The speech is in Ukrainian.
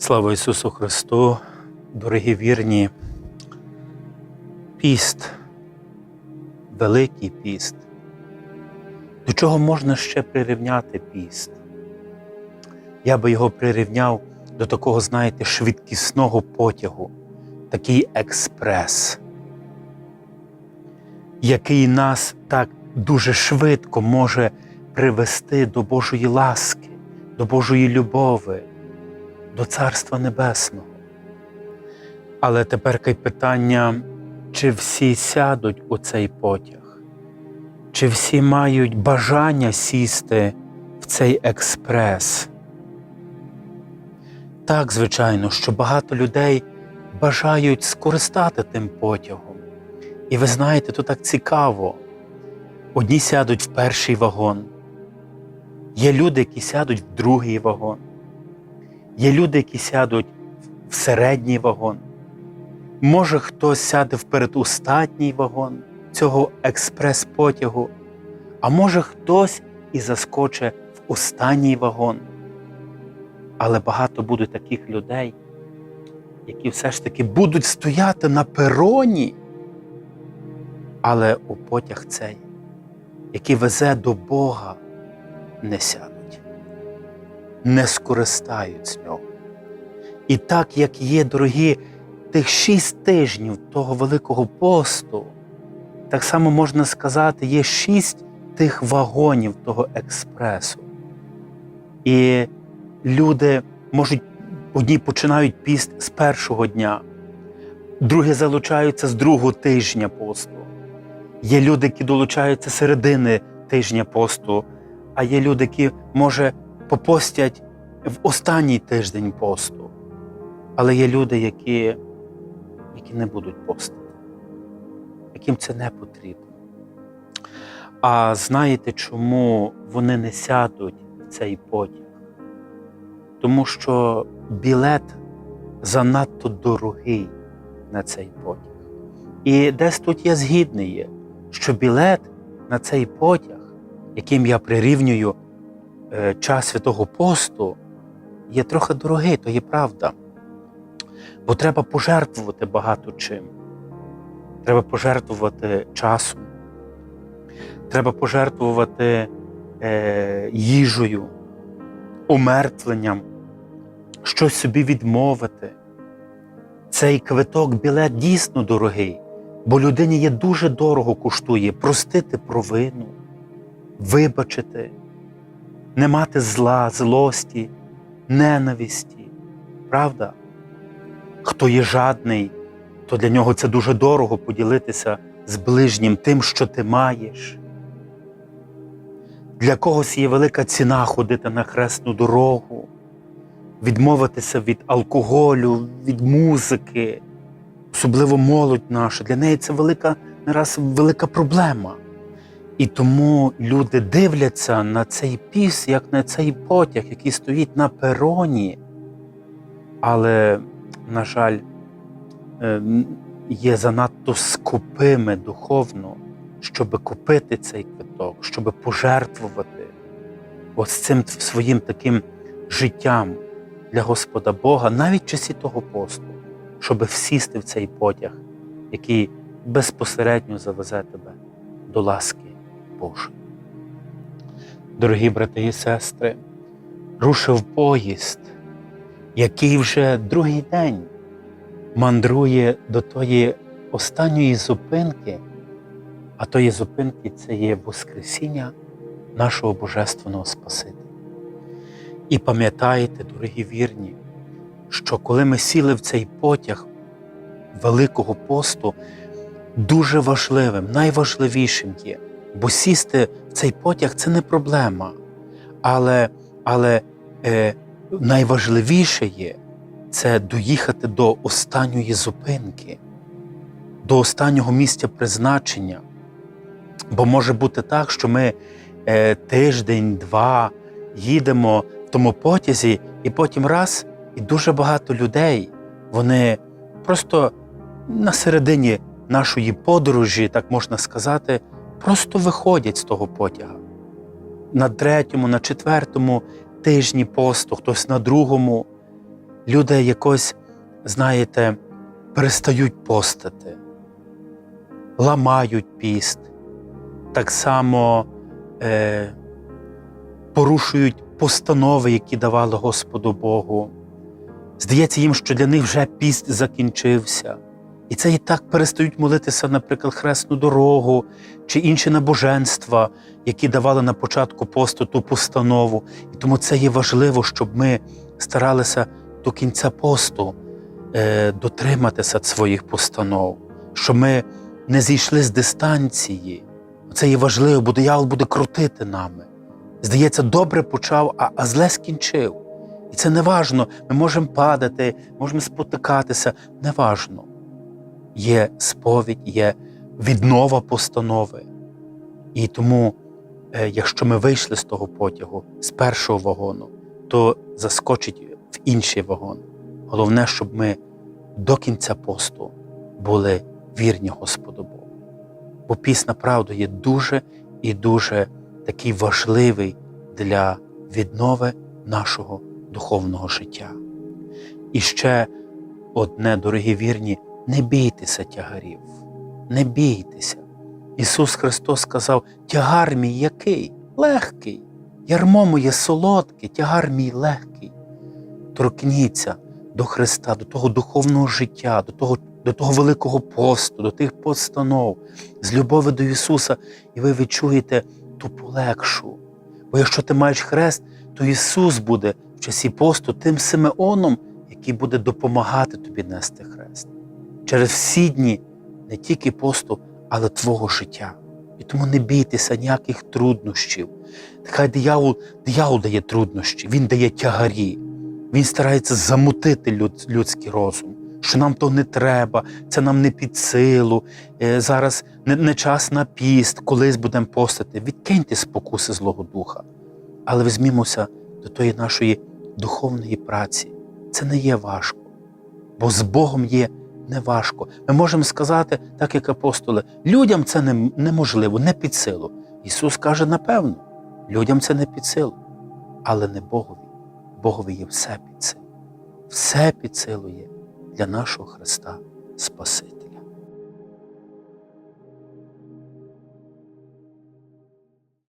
Слава Ісусу Христу, дорогі вірні, піст, великий піст. До чого можна ще прирівняти піст? Я би його прирівняв до такого, знаєте, швидкісного потягу, такий експрес, який нас так дуже швидко може привести до Божої ласки, до Божої любови до Царства Небесного. Але тепер питання, чи всі сядуть у цей потяг, чи всі мають бажання сісти в цей експрес? Так, звичайно, що багато людей бажають скористати тим потягом. І ви знаєте, то так цікаво. Одні сядуть в перший вагон, є люди, які сядуть в другий вагон. Є люди, які сядуть в середній вагон. Може, хтось сяде в передостатній вагон цього експрес-потягу, а може хтось і заскоче в останній вагон. Але багато буде таких людей, які все ж таки будуть стояти на пероні, але у потяг цей, який везе до Бога, не сядуть не скористають з нього. І так, як є, дорогі, тих шість тижнів того Великого посту, так само можна сказати, є шість тих вагонів того експресу. І люди можуть, одні починають піст з першого дня, другі залучаються з другого тижня посту. Є люди, які долучаються середини тижня посту, а є люди, які, може, попостять в останній тиждень посту. Але є люди, які, які не будуть постити, яким це не потрібно. А знаєте, чому вони не сядуть в цей потяг? Тому що білет занадто дорогий на цей потяг. І десь тут я згідний що білет на цей потяг, яким я прирівнюю час святого посту є трохи дорогий, то є правда. Бо треба пожертвувати багато чим. Треба пожертвувати часом, треба пожертвувати е, їжею, умертвленням, щось собі відмовити. Цей квиток білет дійсно дорогий, бо людині є дуже дорого коштує простити провину, вибачити не мати зла, злості, ненависті. Правда? Хто є жадний, то для нього це дуже дорого поділитися з ближнім тим, що ти маєш. Для когось є велика ціна ходити на хресну дорогу, відмовитися від алкоголю, від музики, особливо молодь наша. Для неї це велика, не раз велика проблема. І тому люди дивляться на цей піс, як на цей потяг, який стоїть на пероні. Але, на жаль, е, є занадто скупими духовно, щоб купити цей квиток, щоб пожертвувати ось цим своїм таким життям для Господа Бога, навіть в часі того посту, щоб всісти в цей потяг, який безпосередньо завезе тебе до ласки. Божий. Дорогі брати і сестри, рушив поїзд, який вже другий день мандрує до тої останньої зупинки, а тої зупинки це є Воскресіння нашого Божественного Спасителя. І пам'ятаєте, дорогі вірні, що коли ми сіли в цей потяг Великого посту, дуже важливим, найважливішим є Бо сісти в цей потяг це не проблема. Але але е, найважливіше є це доїхати до останньої зупинки, до останнього місця призначення. Бо може бути так, що ми е, тиждень-два їдемо в тому потязі, і потім раз, і дуже багато людей, вони просто на середині нашої подорожі, так можна сказати, просто виходять з того потяга. На третьому, на четвертому тижні посту, хтось на другому. люди якось, знаєте, перестають постити, ламають піст, так само е, порушують постанови, які давали Господу Богу. Здається їм, що для них вже піст закінчився. І це і так перестають молитися, наприклад, хресну дорогу чи інші набоженства, які давали на початку посту ту постанову. І тому це є важливо, щоб ми старалися до кінця посту е, дотриматися своїх постанов, щоб ми не зійшли з дистанції. Це є важливо, бо диявол буде крутити нами. Здається, добре почав, а, а зле скінчив. І це не важно. Ми можемо падати, можемо спотикатися. Не важно. Є сповідь, є віднова постанови. І тому, е, якщо ми вийшли з того потягу, з першого вагону, то заскочить в інший вагон. Головне, щоб ми до кінця посту були вірні Господу Богу. Бо пісна правда є дуже і дуже такий важливий для віднови нашого духовного життя. І ще одне, дорогі вірні, не бійтеся тягарів, не бійтеся. Ісус Христос сказав: тягар мій який? Легкий, ярмо моє солодке, тягар мій легкий. Торкніться до Христа, до того духовного життя, до того, до того великого посту, до тих постанов, з любові до Ісуса, і ви відчуєте ту полегшу. Бо якщо ти маєш хрест, то Ісус буде в часі посту тим Симеоном, який буде допомагати тобі нести хрест. Через всі дні не тільки посту, але твого життя. І тому не бійтеся ніяких труднощів. Хай диявол, диявол дає труднощі, він дає тягарі, він старається замутити люд, людський розум, що нам то не треба, це нам не під силу, е, зараз не, не час на піст, колись будемо постити. Відкиньте спокуси Злого Духа, але візьмімося до тої нашої духовної праці. Це не є важко, бо з Богом є не важко. Ми можемо сказати, так як апостоли, людям це неможливо, не під силу. Ісус каже, напевно, людям це не під силу, але не Богові. Богові є все під силу. Все під силу є для нашого Христа Спасителя.